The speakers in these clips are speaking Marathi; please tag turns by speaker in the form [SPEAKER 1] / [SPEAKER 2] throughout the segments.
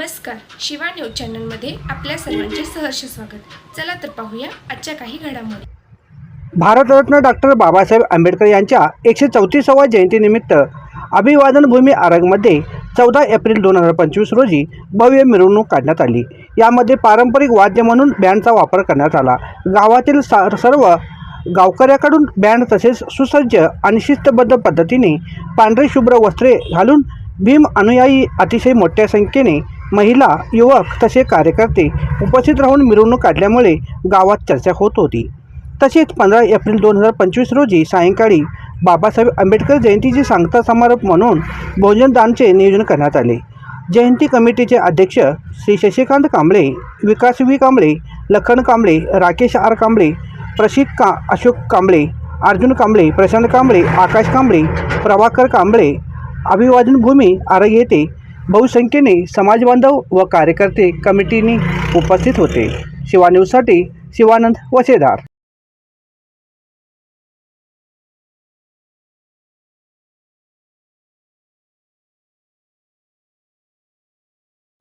[SPEAKER 1] शिवा न्यूज चॅनलमध्ये आपल्या सर्वांचे सहर्ष स्वागत. चला तर पाहूया आजच्या काही घडामोडी.
[SPEAKER 2] भारतरत्न डॉक्टर बाबासाहेब आंबेडकर यांच्या एकशे चौतीसाव्या जयंतीनिमित्त अभिवादन भूमी आरगमध्ये चौदा एप्रिल दोन हजार पंचवीस रोजी भव्य मिरवणूक काढण्यात आली. यामध्ये पारंपरिक वाद्य म्हणून बँडचा वापर करण्यात आला. गावातील सा सर्व गावकऱ्याकडून बँड तसेच सुसज्ज आणि शिस्तबद्ध पद्धतीने पांढरे शुभ्र वस्त्रे घालून भीम अनुयायी अतिशय मोठ्या संख्येने महिला युवक तसे कार्यकर्ते उपस्थित राहून मिरवणूक काढल्यामुळे गावात चर्चा होत होती. तसेच पंधरा एप्रिल दोन हजार पंचवीस रोजी सायंकाळी बाबासाहेब आंबेडकर जयंतीची सांगता समारोप म्हणून भोजनदानचे नियोजन करण्यात आले. जयंती कमिटीचे अध्यक्ष श्री शशिकांत कांबळे विकास व्ही. कांबळे लखन कांबळे राकेश आर. कांबळे प्रशित का अशोक कांबळे अर्जुन कांबळे प्रशांत कांबळे आकाश कांबळे प्रभाकर कांबळे अभिवादन भूमी आरग येथे बहुसंख्येने समाजबांधव व कार्यकर्ते कमिटीने उपस्थित होते. शिवान्यूजसाठी शिवानंद वसेदार.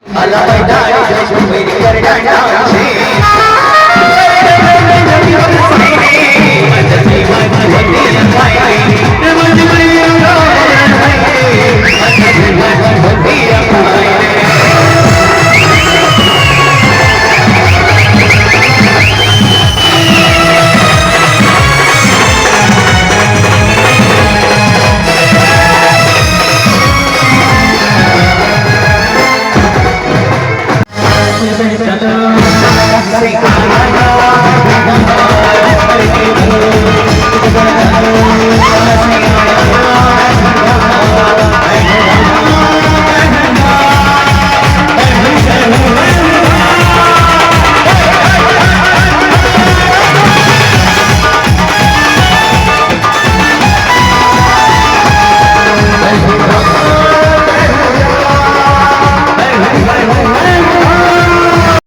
[SPEAKER 3] आला